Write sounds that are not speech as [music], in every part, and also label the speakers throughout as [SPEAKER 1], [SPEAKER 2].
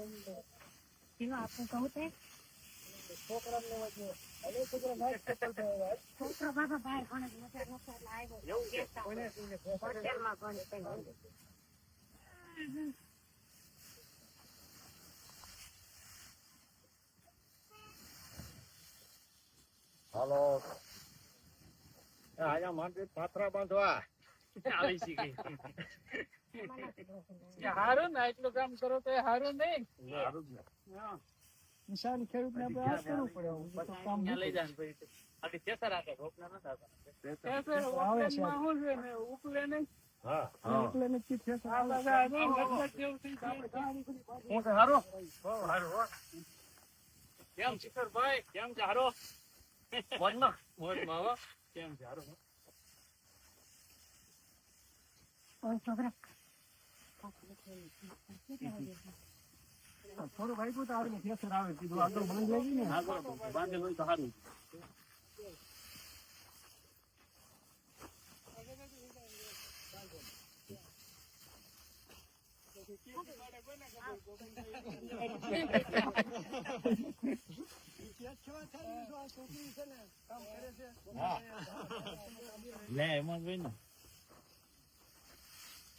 [SPEAKER 1] આપણું કહું તે? છોકરો બાબા બહાર ભણે છે, મજા એટલે આવ્યો. હોટેલમાં ભણે.
[SPEAKER 2] હાલો. આયા માટે પાથરા બાંધવા.
[SPEAKER 3] આવી શીખી
[SPEAKER 1] એમાં
[SPEAKER 3] હારું ને એટલું કામ કરો તો હારું નહીં.
[SPEAKER 2] સારું જ ને.
[SPEAKER 4] નિશાન આપણે આ કરવું પડે. કામ
[SPEAKER 3] લઈ જાય પછી આથી ચેસર રાખે રોપના ન થતા.
[SPEAKER 4] આવે છે.
[SPEAKER 3] ને
[SPEAKER 2] હા
[SPEAKER 4] હા, આવે છે.
[SPEAKER 2] હું કે હારું? બહુ હારું હો.
[SPEAKER 3] કેમ શિખરભાઈ કેમ છે? હારો?
[SPEAKER 2] મોજમાં?
[SPEAKER 3] મોજમાં હો. કેમ છે હારો
[SPEAKER 1] ઓય છોકરા?
[SPEAKER 4] થોડું વાગ્યું તો આવડે ઠેસર આવે કીધું આગળ બાંધી આવી ને
[SPEAKER 3] હા બરોબર હોય તો સારું [laughs] [laughs] [laughs] લે એમાં જોઈ ને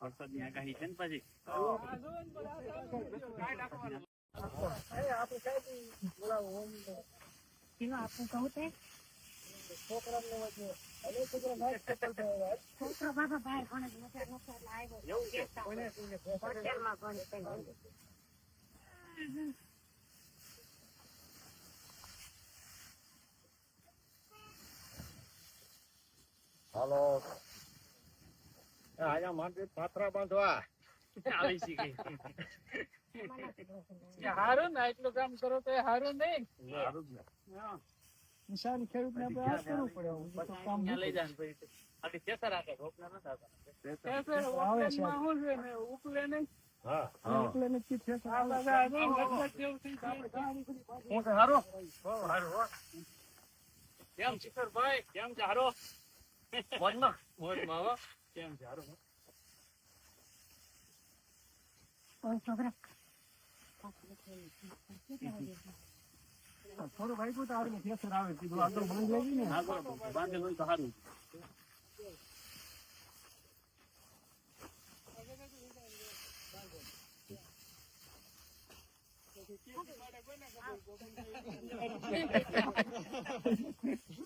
[SPEAKER 3] વરસાદની આગાહી છે ને પછી
[SPEAKER 1] છોકરો બાબા બહાર ભણે હોટેલમાં ભણે.
[SPEAKER 2] હાલો આયા માટે પાથરા બાંધવા.
[SPEAKER 3] આવી
[SPEAKER 1] છે કે.
[SPEAKER 3] હારું ના એટલું કામ કરો તો હારું નહીં.
[SPEAKER 2] હારું જ ને.
[SPEAKER 4] નિશાન ખેડૂતને આપણે આ કરવું પડે. તો કામ
[SPEAKER 3] લઈ જાય પછી. આથી ચેસર રાખે રોપના ન થતા
[SPEAKER 4] આવે છે.
[SPEAKER 2] હા
[SPEAKER 4] એટલે નક્કી ઠેસર આવે છે.
[SPEAKER 2] હું કે હારું? બહુ હારું હો.
[SPEAKER 3] કેમ
[SPEAKER 2] મોજમાં?
[SPEAKER 3] મોજમાં હો. કેમ છે હારો
[SPEAKER 1] ઓય છોકરા પાછું નીકળી. કેટલા વાગે?
[SPEAKER 4] થોડું વાગ્યું તો આવડે ઠેસર આવે કીધું આગળ બાંધી આવી ને
[SPEAKER 3] હા બરોબર બાંધેલું હોય તો સારું
[SPEAKER 2] હા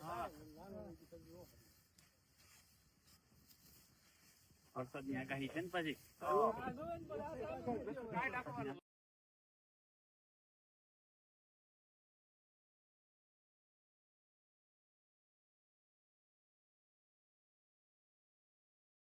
[SPEAKER 3] હા. વરસાદની આગાહી છે ને પછી?